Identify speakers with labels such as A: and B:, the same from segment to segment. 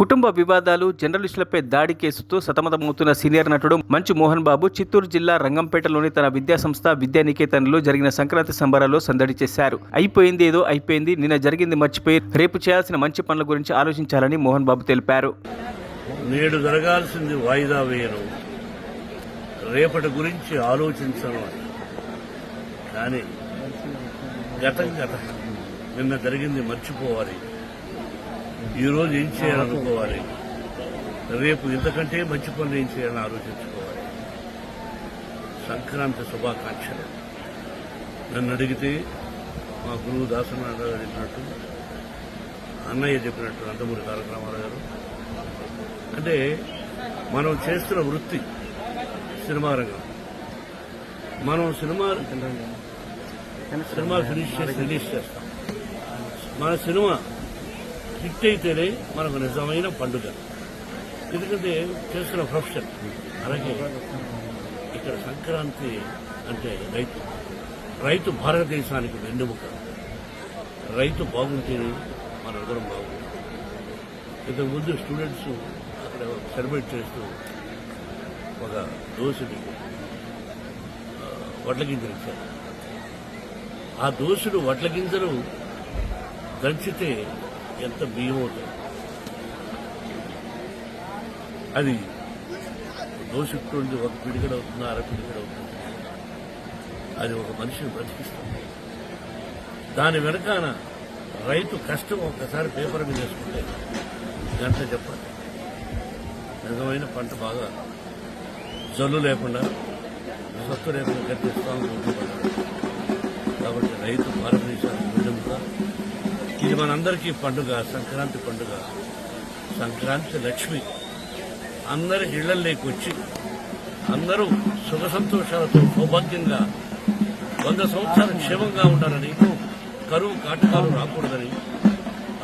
A: కుటుంబ వివాదాలు జర్నలిస్టులపై దాడి కేసుతో సతమతమవుతున్న సీనియర్ నటుడు మంచు మోహన్ బాబు చిత్తూరు జిల్లా రంగంపేటలోని తన విద్యాసంస్థ విద్యానికేతన్లో జరిగిన సంక్రాంతి సంబరాల్లో సందడి చేశారు. అయిపోయింది ఏదో అయిపోయింది నిన్న జరిగింది మర్చిపోయి రేపు చేయాల్సిన మంచి పనుల గురించి ఆలోచించాలని మోహన్ బాబు తెలిపారు.
B: నేడు జరగాల్సింది వాయిదా వేయను రేపటి గురించి ఆలోచించను కానీ గతం గత. నిన్న జరిగింది మర్చిపోవాలి. ఈరోజు ఏం చేయాలనుకోవాలి? రేపు ఇంతకంటే మంచి పనులు ఏం చేయాలని ఆలోచించుకోవాలి. సంక్రాంతి శుభాకాంక్షలు. నన్ను అడిగితే మా గురువు దాసనారాయణ గారు చెప్పినట్టు అన్నయ్య చెప్పినట్టు నందమూరి తారకరామారావు గారు. అంటే మనం చేస్తున్న వృత్తి సినిమా రంగం. మనం సినిమా సినిమా ఫినిష్ చేసి రిలీజ్ చేస్తాం. మన సినిమా హిట్ అయితేనే మనకు నిజమైన పండుగ. ఎందుకంటే చేస్తున్న ప్రొఫెషన్. అలాగే ఇక్కడ సంక్రాంతి అంటే రైతు. రైతు భారతదేశానికి వెన్నెముక. రైతు బాగుంటేనే మనందరం బాగుంటాం. ఇంతకుముందు స్టూడెంట్స్ అక్కడ సెలబ్రేట్ చేస్తూ ఒక దోశని వడ్ల గింజలు ఇచ్చారు. ఆ దోశలు వడ్ల గింజలు దంచితే ఎంత బియ్యం అవుతుంది? అది దోశకుడు ఒక పిడిగడ అవుతుంది అర పిడిగడ అవుతుంది. అది ఒక మనిషిని బ్రతికిస్తుంది. దాని వెనకాన రైతు కష్టం ఒక్కసారి పేపర్ మీద వేసుకుంటే గంట చెప్పాలి. నిజమైన పంట బాగా జల్లు లేకుండా సత్తు లేకుండా కట్టిస్తాం కాబట్టి రైతు భారతదేశం ఇది మనందరికీ పండుగ సంక్రాంతి పండుగ సంక్రాంతి లక్ష్మి. అందరి ఇళ్ళలోకి వచ్చి అందరూ సుఖ సంతోషాలతో సౌభాగ్యంగా వంద సంవత్సరాలు క్షేమంగా ఉండాలని కరువు కాటకాలు రాకూడదని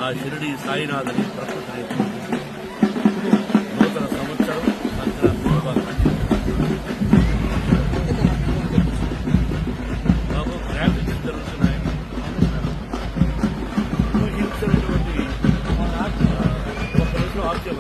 B: ఆ షిరిడి సాయినాథని ప్రకృతిని